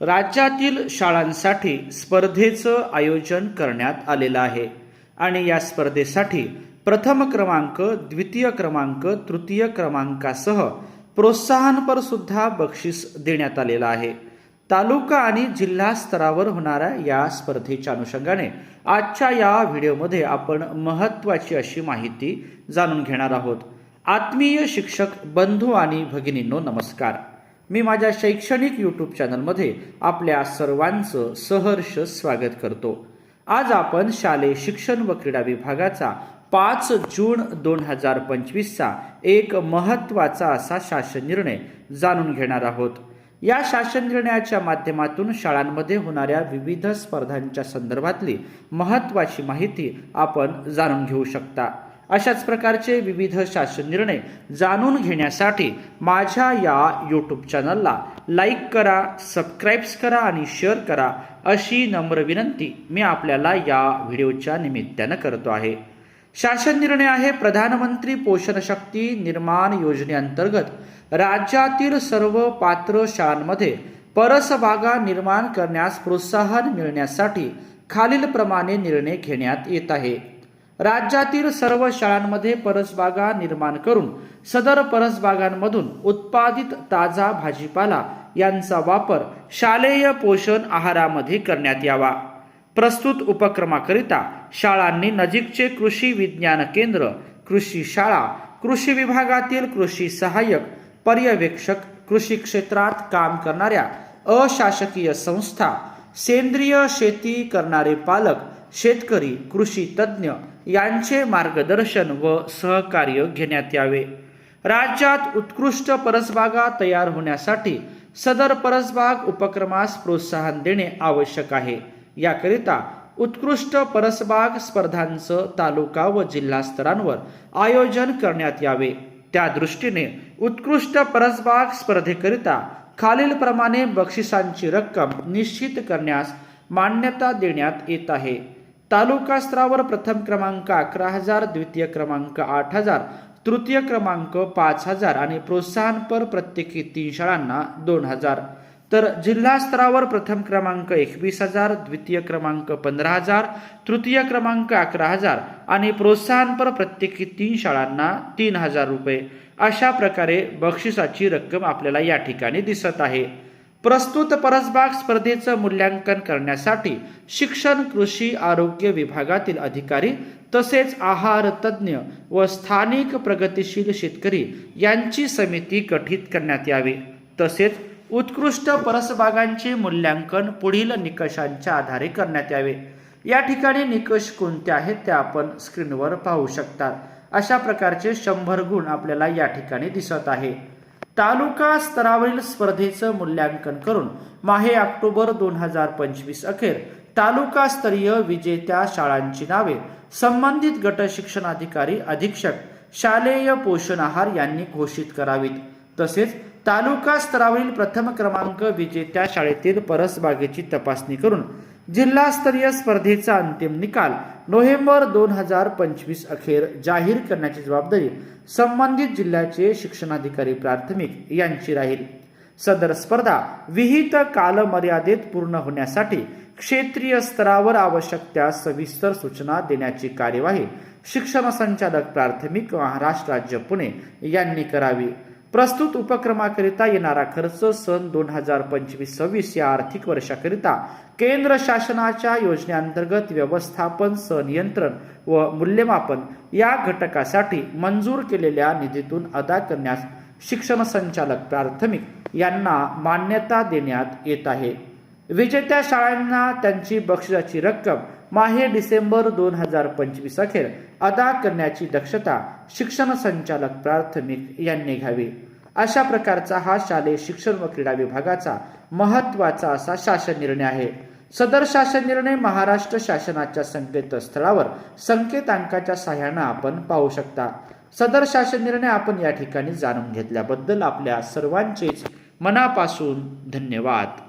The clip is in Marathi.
राज्यातील शाळांसाठी स्पर्धेचं आयोजन करण्यात आलेलं आहे. आणि या स्पर्धेसाठी प्रथम क्रमांक द्वितीय क्रमांक तृतीय क्रमांकासह प्रोत्साहनपर सुद्धा बक्षीस देण्यात आलेलं आहे. तालुका आणि जिल्हा स्तरावर होणाऱ्या या स्पर्धेच्या अनुषंगाने आजच्या या व्हिडिओमध्ये आपण महत्त्वाची अशी माहिती जाणून घेणार आहोत. आत्मीय शिक्षक बंधू आणि भगिनींनो नमस्कार. मी माझ्या शैक्षणिक यूट्यूब चॅनलमध्ये आपल्या सर्वांचं सहर्ष स्वागत करतो. आज आपण शालेय शिक्षण व क्रीडा विभागाचा पाच जून दोन हजार पंचवीसचा एक महत्त्वाचा असा शासन निर्णय जाणून घेणार आहोत. या शासन निर्णयाच्या माध्यमातून शाळांमध्ये होणाऱ्या विविध स्पर्धांच्या संदर्भातली महत्त्वाची माहिती आपण जाणून घेऊ शकता. अशाच प्रकारचे विविध शासन निर्णय जाणून घेण्यासाठी माझ्या या यूट्यूब चॅनलला लाईक करा सबस्क्राईब्स करा आणि शेअर करा अशी नम्र विनंती मी आपल्याला या व्हिडिओच्या निमित्तानं करतो आहे. शासन निर्णय आहे प्रधानमंत्री पोषण शक्ती निर्माण योजनेअंतर्गत राज्यातील सर्व पात्र शाळांमध्ये परसबागा निर्माण करण्यास प्रोत्साहन मिळण्यासाठी खालीलप्रमाणे निर्णय घेण्यात येत आहे. राज्यातील सर्व शाळांमध्ये परसबागा निर्माण करून सदर परसबागांमधून उत्पादित ताजा भाजीपाला यांचा वापर शालेय पोषण आहारामध्ये करण्यात यावा. प्रस्तुत उपक्रमाकरिता शाळांनी नजीकचे कृषी विज्ञान केंद्र कृषी शाळा कृषी विभागातील कृषी सहाय्यक पर्यवेक्षक कृषी क्षेत्रात काम करणाऱ्या अशासकीय संस्था सेंद्रिय शेती करणारे पालक शेतकरी कृषी तज्ज्ञ यांचे मार्गदर्शन व सहकार्य घेण्यात यावे. राज्यात उत्कृष्ट परसबागा तयार होण्यासाठी सदर परसबाग उपक्रमास प्रोत्साहन देणे आवश्यक आहे. याकरिता उत्कृष्ट परसबाग स्पर्धांचं तालुका व जिल्हा स्तरांवर आयोजन करण्यात यावे. त्या दृष्टीने उत्कृष्ट परसबाग स्पर्धेकरिता खालीलप्रमाणे बक्षिसांची रक्कम निश्चित करण्यास मान्यता देण्यात येत आहे. तालुका स्तरावर प्रथम क्रमांक अकरा हजार द्वितीय क्रमांक आठ हजार तृतीय क्रमांक पाच हजार आणि प्रोत्साहनपर प्रत्येकी तीन शाळांना दोन हजार. तर जिल्हा स्तरावर प्रथम क्रमांक एकवीस हजार द्वितीय क्रमांक पंधरा हजार तृतीय क्रमांक अकरा हजार आणि प्रोत्साहनपर प्रत्येकी तीन शाळांना तीन हजार रुपये. अशा प्रकारे बक्षिसाची रक्कम आपल्याला या ठिकाणी दिसत आहे. प्रस्तुत परसबाग स्पर्धेचं मूल्यांकन करण्यासाठी शिक्षण कृषी आरोग्य विभागातील अधिकारी तसेच आहार तज्ज्ञ व स्थानिक प्रगतिशील शेतकरी यांची समिती गठीत करण्यात यावी. तसेच उत्कृष्ट परसबागांचे मूल्यांकन पुढील निकषांच्या आधारे करण्यात यावे. या ठिकाणी निकष कोणते आहेत ते आपण स्क्रीनवर पाहू शकता. अशा प्रकारचे शंभर गुण आपल्याला या ठिकाणी दिसत आहे. तालुका स्तरावरील स्पर्धेचं मूल्यांकन करून माहे ऑक्टोबर दोन हजार पंचवीस अखेर तालुकास्तरीय विजेत्या शाळांची नावे संबंधित गट शिक्षणाधिकारी अधीक्षक शालेय पोषण आहार यांनी घोषित करावीत. तसेच तालुका स्तरावरील प्रथम क्रमांक विजेत्या शाळेतील परसबागेची तपासणी करून जिल्हास्तरीय स्पर्धेचा अंतिम निकाल नोव्हेंबर दोन हजार पंचवीस अखेर जाहीर करण्याची जबाबदारी संबंधित जिल्ह्याचे शिक्षणाधिकारी प्राथमिक यांची राहील. सदर स्पर्धा विहित कालमर्यादेत पूर्ण होण्यासाठी क्षेत्रीय स्तरावर आवश्यक त्या सविस्तर सूचना देण्याची कार्यवाही शिक्षण संचालक प्राथमिक महाराष्ट्र राज्य पुणे यांनी करावी. प्रस्तुत उपक्रमाकरिता येणारा खर्च सन दोन हजार पंचवीस सव्वीस या आर्थिक वर्षाकरिता केंद्र शासनाच्या योजनेअंतर्गत व्यवस्थापन संनियंत्रण व मूल्यमापन या घटकासाठी मंजूर केलेल्या निधीतून अदा करण्यास शिक्षण संचालक प्राथमिक यांना मान्यता देण्यात येत आहे. विजेत्या शाळांना त्यांची बक्षिसाची रक्कम माहे डिसेंबर दोन हजार पंचवीस अखेर अदा करण्याची दक्षता शिक्षण संचालक प्राथमिक यांनी घ्यावी. अशा प्रकारचा हा शालेय शिक्षण व क्रीडा विभागाचा महत्त्वाचा असा शासन निर्णय आहे. सदर शासन निर्णय महाराष्ट्र शासनाच्या संकेतस्थळावर संकेतांकाच्या सहाय्यानं आपण पाहू शकता. सदर शासन निर्णय आपण या ठिकाणी जाणून घेतल्याबद्दल आपल्या सर्वांचेच मनापासून धन्यवाद.